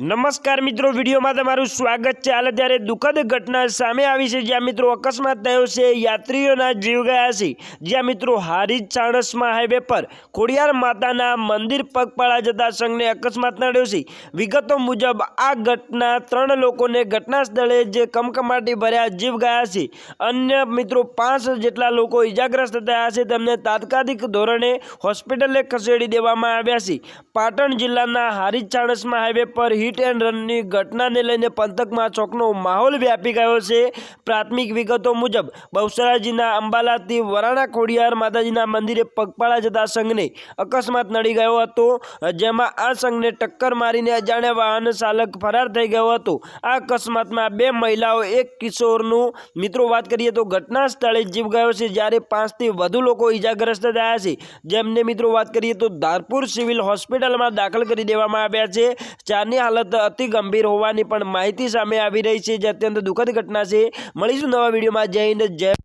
નમસ્કાર મિત્રો, વિડીયોમાં તમારું સ્વાગત છે. હાલ ત્યારે દુઃખદ ઘટના સામે આવી છે, જ્યાં મિત્રો અકસ્માત થયો છે. યાત્રીઓના જીવ ગયા છે. જ્યાં મિત્રો હારીજ ચાણસમાં હાઈવે પર ખોડિયાર માતાના મંદિર પગપાળા જતા સંઘને અકસ્માત નડ્યો છે. વિગતો મુજબ, આ ઘટના ત્રણ લોકોને ઘટના સ્થળે જે કમકમાટી ભર્યા જીવ ગયા છે. અન્ય મિત્રો પાંચ જેટલા લોકો ઇજાગ્રસ્ત થયા છે. તેમને તાત્કાલિક ધોરણે હોસ્પિટલે ખસેડી દેવામાં આવ્યા છે. પાટણ જિલ્લાના હારીજ ચાણસમાં હાઈવે પર હિટ એન્ડ રનની ઘટનાને લઈને પંથકમાં ચોકનો માહોલ વ્યાપી ગયો છે. પ્રાથમિક વિગતો મુજબ, બહુસરાજીના અંબાલાથી વરાણા ખોડિયાર માતાજીના મંદિરે પગપાળા જતા સંઘને અકસ્માત નડી ગયો હતો, જેમાં આ સંઘને ટક્કર મારીને અજાણ્યા વાહન ચાલક ફરાર થઈ ગયો હતો. આ અકસ્માતમાં બે મહિલાઓ, એક કિશોરનું, મિત્રો વાત કરીએ તો ઘટના સ્થળે જીવ ગયો છે, જ્યારે પાંચથી વધુ લોકો ઈજાગ્રસ્ત થયા છે. જેમને મિત્રો વાત કરીએ તો ધારપુર સિવિલ હોસ્પિટલમાં દાખલ કરી દેવામાં આવ્યા છે. ચારની અતિ ગંભીર હોવાની પણ માહિતી સામે આવી રહી છે, જે અત્યંત દુઃખદ ઘટના છે. મળીશું નવા વિડીયોમાં. જય હિન્દ, જય